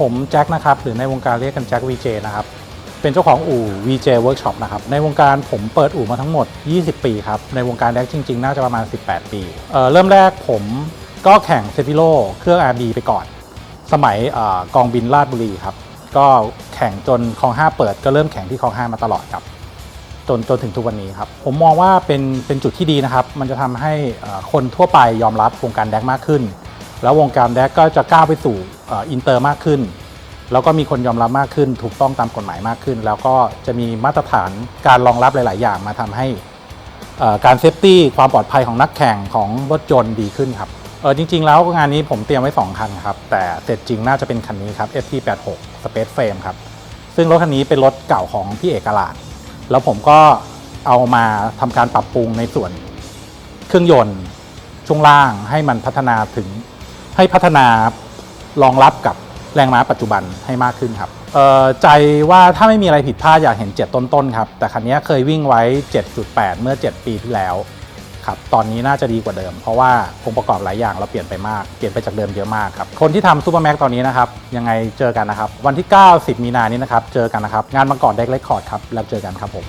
ผมแจ็คนะครับหรือในวงการเรียกกันแจ็ค VJ นะครับ เป็นเจ้าของอู่ VJ Workshop นะครับ ในวงการผมเปิดอู่มาทั้งหมด 20 ปีครับ ในวงการแดกจริง ๆ น่าจะประมาณ 18 ปีเเริ่มแรกผมก็แข่งเซติโลเครื่อง RB ไปก่อน สมัยอกองบินลาดบุรีครับ ก็แข่งจนคลอง 5 เปิด ก็เริ่มแข่งที่คลอง 5 มาตลอดครับจนจนถึงทุกวันนี้ครับ ผมมองว่าเป็นเป็นจุดที่ดีนะครับ มันจะทำให้คนทั่วไปยอมรับวงการแดกมากขึ้น แล้ววงการแดกก็จะก้าวไปสู่อินเตอร์มากขึ้น แล้วก็มีคนยอมรับมากขึ้น ถูกต้องตามกฎหมายมากขึ้น แล้วก็จะมีมาตรฐานการรองรับหลาย ๆ อย่างมาทำให้การเซฟตี้ความปลอดภัยของนักแข่งของรถยนต์ดีขึ้นครับเออจริง ๆ แล้วงานนี้ผมเตรียมไว้ 2 คันครับ แต่เสร็จจริงน่าจะเป็นคันนี้ครับ FT86 Space Frame ครับ ซึ่งรถคันนี้เป็นรถเก่าของพี่เอกลาดแล้วผมก็เอามาทำการปรับปรุงในส่วนเครื่องยนต์ช่วงล่างให้มันพัฒนาถึง ให้พัฒนารองรับกับแรงม้าปัจจุบันให้มากขึ้นครับใจว่าถ้าไม่มีอะไรผิดพลาดอยากเห็น 7 ต้นๆครับ แต่คันนี้เคยวิ่งไว้ 7.8 เมื่อ 7 ปีที่แล้วครับตอนนี้น่าจะดีกว่าเดิม เพราะว่าองค์ประกอบหลายอย่างเราเปลี่ยนไปมากเปลี่ยนไปจากเดิมเยอะมากครับคนที่ทำซูเปอร์แม็กตอนนี้นะครับยังไงเจอกันนะครับ วันที่ 9 10 มีนานี้นะครับเจอกันนะครับ งานมังกรเด็กเรคคอร์ดครับแล้วเจอกันครับผม